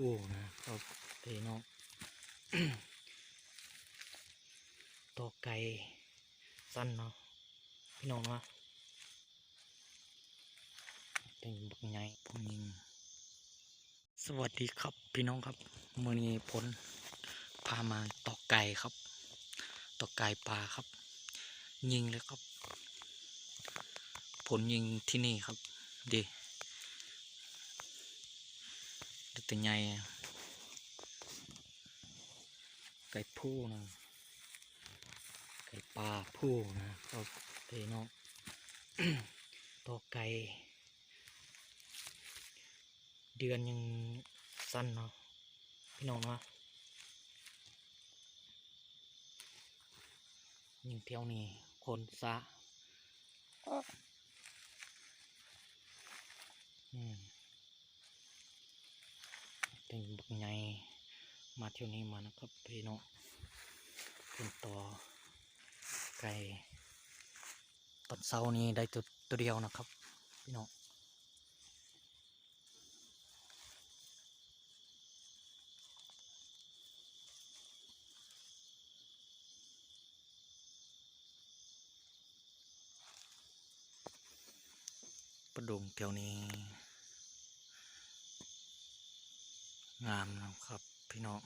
อ้นะเขาเทเนะตัวไก่สั้นเนาะพี่น้องเนาะเป็นบักใหญ่พวกยิงสวัสดีครับพี่น้องครับมือนี้ผลพามาตอกไก่ครับตอกไก่ปลาครับ ยิงเลยครับ ผลยิงที่นี่ครับดีดู ตัวใหญ่ไก่ผู้นะไก่ปลาผู้นะเขาเทเนาะตอกไก่เดือนยังสั้นเนาะพี่น้องเนาะยิงเที่ยวนี่คนซะอืม เป็นบักไงมาเที่ยวนี้มานะครับพี่น้องเป็นต่อไก่ตอนเช้านี้ได้ตัวตัวเดียวนะครับ พี่น้องประดุงแถวนี้ งามนะครับพี่น้อง